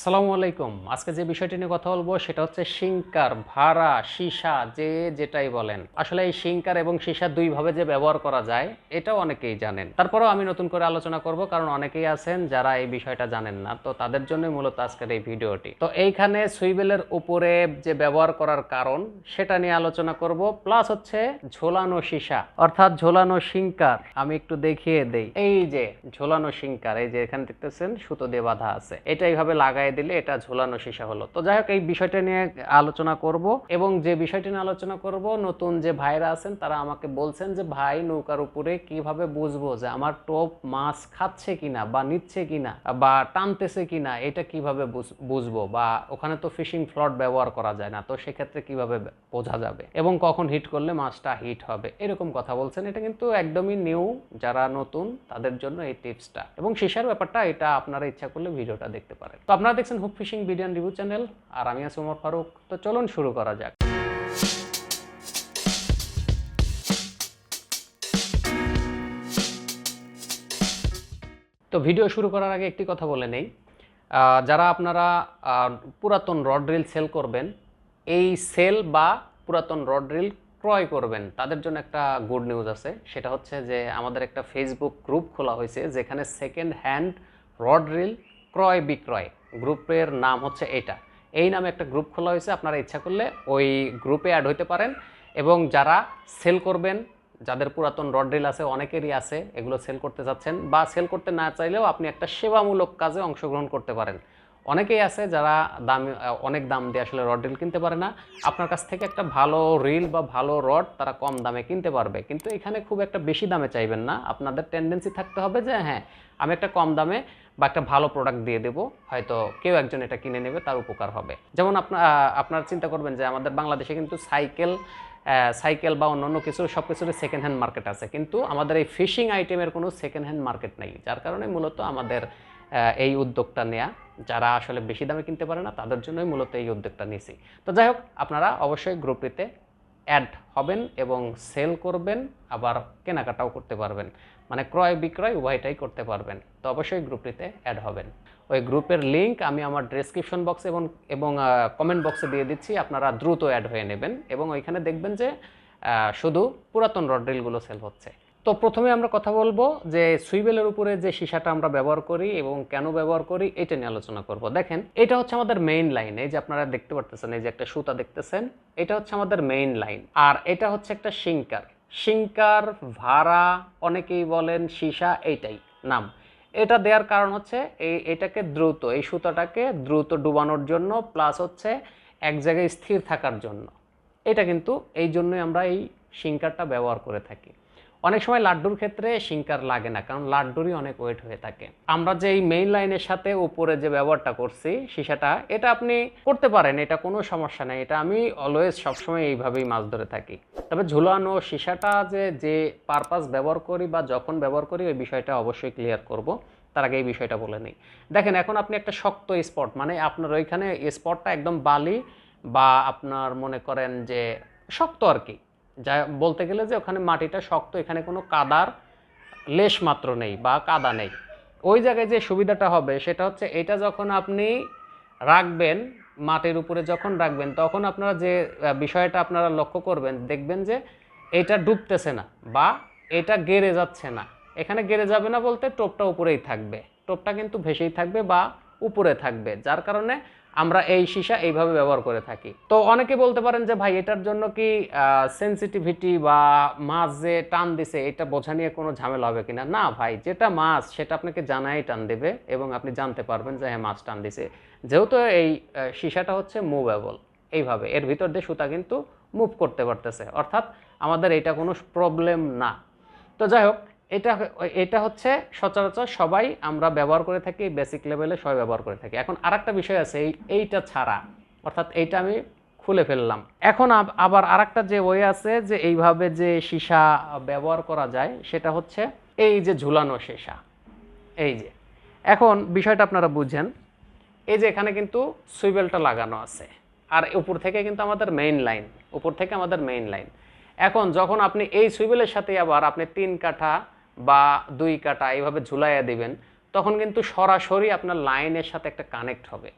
আসসালামু আলাইকুম। আজকে যে বিষয়টি নিয়ে কথা বলব সেটা হচ্ছে সিঙ্কার ভাড়া, সীসা, যে যেটাই বলেন। আসলে এই সিঙ্কার এবং সীসা দুইভাবে যে ব্যবহার করা যায়, এটাও অনেকেই জানেন। তারপরেও আমি নতুন করে আলোচনা করব, কারণ অনেকেই আছেন যারা এই বিষয়টা জানেন না। তো তাদের জন্য মূলত আজকের এই ভিডিওটি। তো এইখানে সুইবেলের উপরে যে ব্যবহার করার কারণ, সেটা নিয়ে আলোচনা করব। প্লাস হচ্ছে ঝোলানো সীসা, অর্থাৎ ঝোলানো সিঙ্কার আমি একটু দেখিয়ে দেই। এই যে ঝোলানো সিঙ্কার এই যে এখানে দেখতেছেন সুতো দিয়ে বাঁধা আছে। এটা এইভাবে লাগাই দিলে এটা ঝোলানো সীসা হলো। তো যাই হোক, এই বিষয়টা নিয়ে আলোচনা করব এবং যে বিষয়টি নিয়ে আলোচনা করব, নতুন যে ভাইরা আছেন, তারা আমাকে বলছেন যে, ভাই, নৌকার উপরে কীভাবে বুঝব যে আমার টোপ মাছ খাচ্ছে কিনা বা নিচ্ছে কিনা বা টানতেছে কিনা, এটা কীভাবে বুঝব বা ওখানে তো ফিশিং ফ্লট ব্যবহার করা যায় না, তো সেক্ষেত্রে কীভাবে বোঝা যাবে এবং কখন হিট করলে মাছটা হিট হবে? এরকম কথা বলছেন। এটা কিন্তু একদমই নিউ, যারা নতুন, তাদের জন্য এই টিপসটা। এবং সীসার ব্যাপারটা, এটা আপনারা ইচ্ছা করলে ভিডিওটা দেখতে পারেন। তো আপনারা দেখছেন hook fishing video review channel, আর আমি আছি ওমর ফারুক। তো চলুন শুরু করা যাক। তো ভিডিও শুরু করার আগে একটি কথা বলে নেই। যারা আপনারা পুরাতন রড রিল সেল করবেন, এই সেল বা পুরাতন রড রিল ক্রয় করবেন, তাদের জন্য একটা গুড নিউজ আছে। সেটা হচ্ছে যে আমাদের একটা ফেসবুক গ্রুপ খোলা হয়েছে, যেখানে সেকেন্ড হ্যান্ড রড রিল ক্রয় বিক্রয় গ্রুপের নাম হচ্ছে এটা। এই নামে একটা গ্রুপ খোলা হয়েছে, আপনারা ইচ্ছা করলে ওই গ্রুপে অ্যাড হইতে পারেন এবং যারা সেল করবেন, যাদের পুরাতন রড আছে, অনেকেরই আছে, এগুলো সেল করতে চাচ্ছেন বা সেল করতে না চাইলেও আপনি একটা সেবামূলক কাজে অংশগ্রহণ করতে পারেন। অনেকেই আছে যারা দাম, অনেক দাম দিয়ে আসলে রড রিল কিনতে পারে না। আপনার কাছ থেকে একটা ভালো রিল বা ভালো রড তারা কম দামে কিনতে পারবে। কিন্তু এখানে খুব একটা বেশি দামে চাইবেন না। আপনাদের টেন্ডেন্সি থাকতে হবে যে হ্যাঁ আমি একটা কম দামে বা একটা ভালো প্রোডাক্ট দিয়ে দেবো। হয়তো কেউ একজন এটা কিনে নেবে, তার উপকার হবে। যেমন আপনার আপনার চিন্তা করবেন যে, আমাদের বাংলাদেশে কিন্তু সাইকেল সাইকেল বা অন্যান্য কিছু, সব কিছুরই সেকেন্ড হ্যান্ড মার্কেট আছে। কিন্তু আমাদের এই ফিশিং আইটেমের কোনো সেকেন্ড হ্যান্ড মার্কেট নেই। যার কারণে মূলত আমাদের এই উদ্যোগটা নেওয়া যারা আসলে বেশি দামে কিনতে পারে না, তাদের জন্যই মূলত এই উদ্যোগটা নিয়েছি। তো যাই হোক, আপনারা অবশ্যই গ্রুপটিতে অ্যাড হবেন এবং সেল করবেন, আবার কেনাকাটাও করতে পারবেন। মানে ক্রয় বিক্রয় উভয়টাই করতে পারবেন, তো অবশ্যই গ্রুপটিতে অ্যাড হবেন। ওই গ্রুপের লিঙ্ক আমি আমার ডেসক্রিপশন বক্সে এবং এবং কমেন্ট বক্সে দিয়ে দিচ্ছি, আপনারা দ্রুত অ্যাড হয়ে নেবেন এবং ওইখানে দেখবেন যে শুধু পুরাতন রড রিলগুলো সেল হচ্ছে। তো প্রথমে আমরা কথা বলব যে সুইবেলের উপরে যে সীসাটা আমরা ব্যবহার করি এবং কেন ব্যবহার করি, এটা নিয়ে আলোচনা করব। দেখেন, এটা হচ্ছে আমাদের মেইন লাইন এই যে আপনারা দেখতে পারতেছেন, এই যে একটা সুতা দেখতেছেন, এটা হচ্ছে আমাদের মেইন লাইন আর এটা হচ্ছে একটা সিঙ্কার সিঙ্কার ভাড়া, অনেকেই বলেন সীসা, এইটাই নাম। এটা দেওয়ার কারণ হচ্ছে এই, এটাকে দ্রুত, এই সুতাটাকে দ্রুত ডুবানোর জন্য প্লাস হচ্ছে এক জায়গায় স্থির থাকার জন্য। এটা কিন্তু এই জন্যই আমরা এই সিঙ্কারটা ব্যবহার করে থাকি। অনেক সময় লাড্ডুর ক্ষেত্রে সিঙ্কার লাগে না, কারণ লাড্ডুরই অনেক ওয়েট হয়ে থাকে। আমরা যে এই মেইন লাইনের সাথে উপরে যে ব্যবহারটা করছি, সীসাটা, এটা আপনি করতে পারেন, এটা কোনো সমস্যা নেই। এটা আমি অলওয়েজ সবসময় এইভাবেই মাছ ধরে থাকি। তবে ঝুলানো সীসাটা যে যে পারপাস ব্যবহার করি বা যখন ব্যবহার করি, ওই বিষয়টা অবশ্যই ক্লিয়ার করব। তার আগে এই বিষয়টা বলে নিই। দেখেন, এখন আপনি একটা শক্ত স্পট মানে আপনার ওইখানে স্পটটা একদম বালি বা আপনার মনে করেন যে শক্ত আর কি। যা বলতে গেলে যে ওখানে মাটিটা শক্ত, এখানে কোনো কাদার লেশ মাত্র নেই বা কাদা নেই। ওই জায়গায় যে সুবিধাটা হবে সেটা হচ্ছে এটা যখন আপনি রাখবেন, মাটির উপরে যখন রাখবেন, তখন আপনারা যে বিষয়টা আপনারা লক্ষ্য করবেন, দেখবেন যে এটা ডুবতেছে না বা এটা গেড়ে যাচ্ছে না। এখানে গেড়ে যাবে না বলতে টোপটা উপরেই থাকবে। টোপটা কিন্তু ভেসেই থাকবে বা উপরে থাকবে। যার কারণে আমরা এই সীসা এইভাবে ব্যবহার করে থাকি। তো অনেকে বলতে পারেন যে, ভাই, এটার জন্য কি সেন্সিটিভিটি বা মাছ যে টান দিছে, এটা বোঝা নিয়ে কোনো ঝামেলা হবে কিনা? না, ভাই, যেটা মাছ, সেটা আপনাকে জানাই টান দেবে এবং আপনি জানতে পারবেন যে হ্যাঁ মাছ টান দিছে। যেহেতু এই সীসাটা হচ্ছে মুভেবল এইভাবে। এর ভিতর দিয়ে সুতা কিন্তু মুভ করতে পারতেছে। অর্থাৎ আমাদের এটা কোনো প্রবলেম না। তো যাই হোক এটা এটা হচ্ছে সচরাচর সবাই আমরা ব্যবহার করে থাকি বেসিক লেভেলে সবাই ব্যবহার করে থাকি। এখন আরেকটা বিষয় আছে, এই, এইটা ছাড়া, অর্থাৎ এইটা আমি খুলে ফেললাম। এখন আব- আবার আরেকটা যে ওয়ে আছে যে এইভাবে যে সীসা ব্যবহার করা যায়, সেটা হচ্ছে এই যে ঝুলানো সীসা। এই যে, এখন বিষয়টা আপনারা বুঝেন, এই যে এখানে কিন্তু সুইবেলটা লাগানো আছে, আর উপর থেকে কিন্তু আমাদের মেইন লাইন উপর থেকে আমাদের মেইন লাইন এখন যখন আপনি এই সুইবেলের সাথে আবার আপনি তিন কাঠা বা দুই কাটা এইভাবে ঝুলাইয়া দিবেন, তখন কিন্তু সরাসরি আপনার লাইনের সাথে একটা কানেক্ট হবে।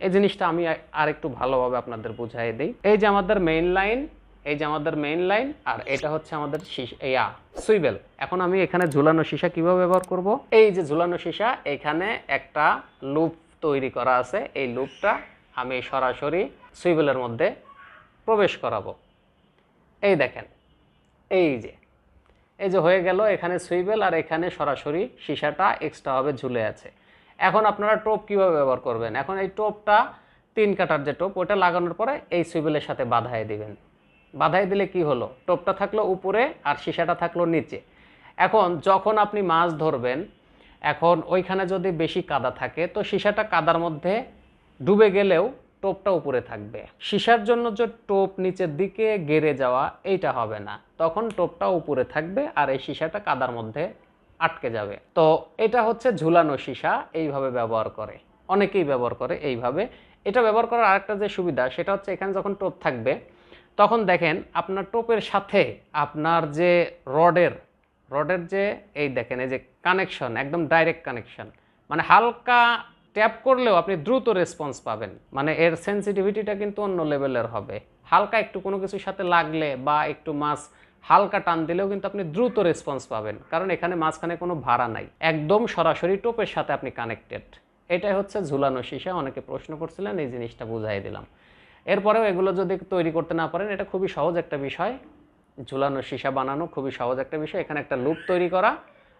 এই জিনিসটা আমি আর- একটু ভালোভাবে আপনাদের বুঝাই দিই। এই যে আমাদের মেইন লাইন এই যে আমাদের মেইন লাইন আর এটা হচ্ছে আমাদের ইয়া, সুইবেল। এখন আমি এখানে ঝুলানো সীসা কীভাবে ব্যবহার করব? এই যে ঝুলানো সীসা, এখানে একটা লুপ তৈরি করা আছে। এই লুপটা আমি সরাসরি সুইবেলের মধ্যে প্রবেশ করাবো। এই দেখেন, এই যে এই যে হয়ে গেল, এখানে সুইবেল আর এখানে সরাসরি সীসাটা এক্সট্রাভাবে ঝুলে আছে। এখন আপনারা টোপ কীভাবে ব্যবহার করবেন? এখন এই টোপটা তিন কাটার যে টোপ, ওটা লাগানোর পরে এই সুইবেলের সাথে বাধায় দিবেন। বাধাই দিলে কি হলো? টোপটা থাকল উপরে আর সীসাটা থাকল নিচে। এখন যখন আপনি মাছ ধরবেন, এখন ওইখানে যদি বেশি কাদা থাকে, তো সীসাটা কাদার মধ্যে ডুবে গেলেও টোপটা উপরে থাকবে। সীসার জন্য যে টোপ নিচের দিকে গেড়ে যাওয়া, এইটা হবে না। তখন টোপটা উপরে থাকবে আর এই সীসাটা কাদার মধ্যে আটকে যাবে। তো এটা হচ্ছে ঝুলানো সীসা, এইভাবে ব্যবহার করে। অনেকেই ব্যবহার করে এইভাবে। এটা ব্যবহার করার আরেকটা যে সুবিধা, সেটা হচ্ছে এখানে যখন টোপ থাকবে, তখন দেখেন আপনার টোপের সাথে আপনার যে রডের রডের যে, এই দেখেন, এই যে কানেকশন একদম ডাইরেক্ট কানেকশন মানে হালকা ট্যাপ করলেও আপনি দ্রুত রেসপন্স পাবেন। মানে এর সেন্সিটিভিটিটা কিন্তু অন্য লেভেলের হবে। হালকা একটু কোনো কিছুর সাথে লাগলে বা একটু মাছ হালকা টান দিলেও কিন্তু আপনি দ্রুত রেসপন্স পাবেন। কারণ এখানে মাঝখানে কোনো ভাড়া নাই। একদম সরাসরি টোপের সাথে আপনি কানেক্টেড এটাই হচ্ছে ঝুলানো সীসা। অনেকে প্রশ্ন করছিলেন, এই জিনিসটা বুঝাই দিলাম। এরপরেও এগুলো যদি তৈরি করতে না পারেন, এটা খুবই সহজ একটা বিষয়। ঝুলানো সীসা বানানো খুবই সহজ একটা বিষয়। এখানে একটা লুপ তৈরি করা।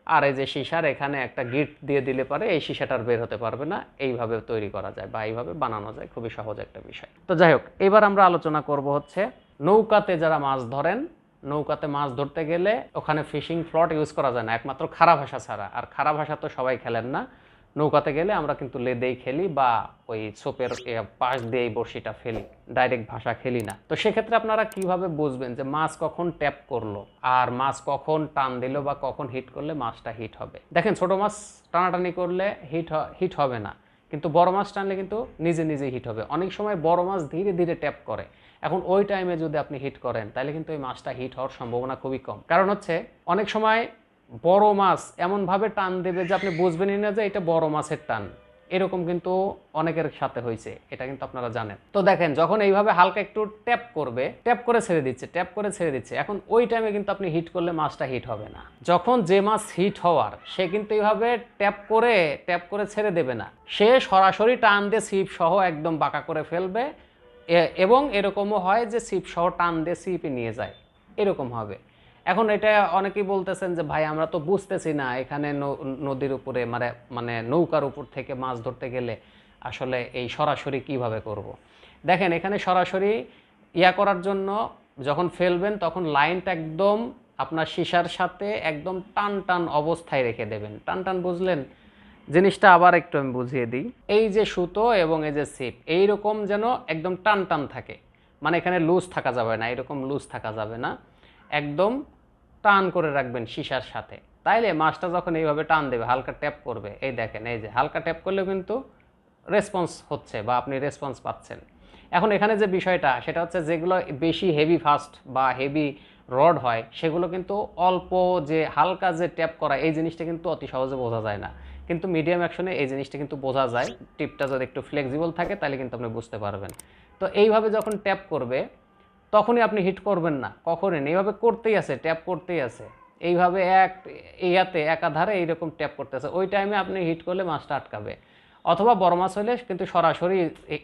আর এই যে সীসার, এখানে একটা গিট দিয়ে দিলে পারে এই সীসাটার বের হতে পারবে না। এইভাবে তৈরি করা যায় বা এইভাবে বানানো যায়, খুবই সহজ একটা বিষয়। তো যাই হোক, এবার আমরা আলোচনা করব হচ্ছে নৌকাতে যারা মাছ ধরেন, নৌকাতে মাছ ধরতে গেলে ওখানে ফিশিং ফ্লট ইউজ করা যায় না। একমাত্র খারাপ ভাষা ছাড়া। আর খারাপ ভাষা তো সবাই খেলেন না। নৌকাতে গেলে আমরা কিন্তু লেদেই খেলি বা ওই সোপের পাশ দিয়েই বড়শিটা ফেলি ডাইরেক্ট ভাষা খেলি না। তো সেক্ষেত্রে আপনারা কীভাবে বুঝবেন যে মাছ কখন ট্যাপ করল? আর মাছ কখন টান দিল বা কখন হিট করলে মাছটা হিট হবে? দেখেন, ছোট মাছ টানাটানি করলে হিট হিট হবে না। কিন্তু বড় মাছ টানলে কিন্তু নিজে নিজে হিট হবে। অনেক সময় বড় মাছ ধীরে ধীরে ট্যাপ করে। এখন ওই টাইমে যদি আপনি হিট করেন, তাহলে কিন্তু ওই মাছটা হিট হওয়ার সম্ভাবনা খুবই কম। কারণ হচ্ছে, অনেক সময় বড় মাছ এমনভাবে টান দেবে যে আপনি বুঝবেনই না যে এটা বড় মাছের টান। এরকম কিন্তু অনেকের সাথে হয়েছে, এটা কিন্তু আপনারা জানেন। তো দেখেন, যখন এইভাবে হালকা একটু ট্যাপ করবে, ট্যাপ করে ছেড়ে দিচ্ছে, ট্যাপ করে ছেড়ে দিচ্ছে, এখন ওই টাইমে কিন্তু আপনি হিট করলে মাছটা হিট হবে না। যখন যে মাছ হিট হওয়ার, সে কিন্তু এইভাবে ট্যাপ করে ট্যাপ করে ছেড়ে দেবে না। সে সরাসরি টান দিয়ে সিপ সহ একদম বাঁকা করে ফেলবে এবং এরকমও হয় যে সিপ সহ টান দিয়ে সিপে নিয়ে যায়। এরকম হবে। এখন এটা অনেকেই বলতেছেন যে, ভাই, আমরা তো বুঝতেছি না, এখানে নদীর উপরে মানে মানে নৌকার উপর থেকে মাছ ধরতে গেলে আসলে এই সরাসরি কীভাবে করব। দেখেন, এখানে সরাসরি ইয়া করার জন্য যখন ফেলবেন, তখন লাইনটা একদম আপনার সীসার সাথে একদম টান টান অবস্থায় রেখে দেবেন। টান টান বুঝলেন? জিনিসটা আবার একটু আমি বুঝিয়ে দিই। এই যে সুতো এবং এই যে সিপ এইরকম যেন একদম টান টান থাকে। মানে এখানে লুজ থাকা যাবে না, এরকম লুজ থাকা যাবে না। একদম টান করে রাখবেন সিসার সাথে। তাইলে মাছটা যখন এইভাবে টান দেবে, হালকা ট্যাপ করবে, এই দেখেন, এই যে হালকা ট্যাপ করলেও কিন্তু রেসপন্স হচ্ছে বা আপনি রেসপন্স পাচ্ছেন। এখন এখানে যে বিষয়টা, সেটা হচ্ছে যেগুলো বেশি হেভি ফাস্ট বা হেভি রড হয়, সেগুলো কিন্তু অল্প যে হালকা যে ট্যাপ করা, এই জিনিসটা কিন্তু অতি সহজে বোঝা যায় না। কিন্তু মিডিয়াম অ্যাকশনে এই জিনিসটা কিন্তু বোঝা যায়। টিপটা যদি একটু ফ্লেক্সিবল থাকে তাহলে কিন্তু আপনি বুঝতে পারবেন। তো এইভাবে যখন ট্যাপ করবে তখনই আপনি হিট করবেন না। কখনই না। এইভাবে করতেই আছে ট্যাপ করতেই আছে। এইভাবে এক ইয়াতে একাধারে এইরকম ট্যাপ করতে আছে। ওই টাইমে আপনি হিট করলে মাছটা আটকাবে। অথবা বড় মাছ হলে কিন্তু সরাসরি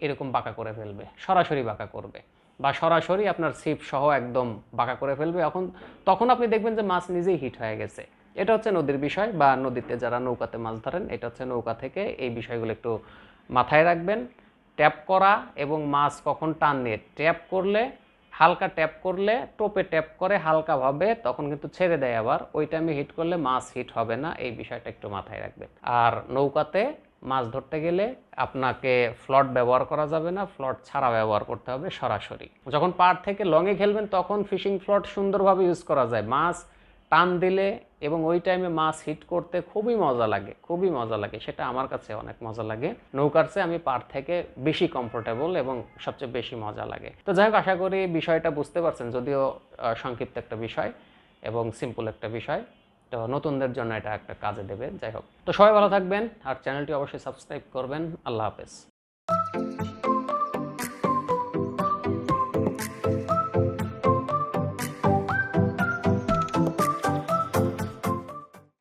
এরকম বাঁকা করে ফেলবে। সরাসরি বাঁকা করবে। বা সরাসরি আপনার সিপ সহ একদম বাঁকা করে ফেলবে। এখন, তখন আপনি দেখবেন যে মাছ নিজেই হিট হয়ে গেছে। এটা হচ্ছে নদীর বিষয় বা নদীতে যারা নৌকাতে মাছ ধরেন, এটা হচ্ছে নৌকা থেকে এই বিষয়গুলো একটু মাথায় রাখবেন। ট্যাপ করা এবং মাছ কখন টান নিয়ে ট্যাপ করলে হালকা ট্যাপ করলে, টোপে ট্যাপ করে হালকাভাবে তখন কিন্তু ছেড়ে দেয় আবার। ওই টাইমে হিট করলে মাছ হিট হবে না, এই বিষয়টা একটু মাথায় রাখবেন। আর নৌকাতে মাছ ধরতে গেলে আপনাকে ফ্লট ব্যবহার করা যাবে না ফ্লট ছাড়া ব্যবহার করতে হবে সরাসরি। যখন পার থেকে লঙে খেলবেন, তখন ফিশিং ফ্লট সুন্দরভাবে ইউজ করা যায়। মাছ টান দিলে এবং ওই টাইমে মাছ হিট করতে খুবই মজা লাগে, খুবই মজা লাগে। সেটা আমার কাছে অনেক মজা লাগে। নৌকার চেয়ে আমি পার থেকে বেশি কমফোর্টেবল এবং সবচেয়ে বেশি মজা লাগে। তো যাই হোক, আশা করি বিষয়টা বুঝতে পারছেন, যদিও সংক্ষিপ্ত একটা বিষয় এবং সিম্পল একটা বিষয়। তো নতুনদের জন্য এটা একটা কাজে দেবে। যাই হোক, তো সবাই ভালো থাকবেন আর চ্যানেলটি অবশ্যই সাবস্ক্রাইব করবেন। আল্লাহ হাফেজ।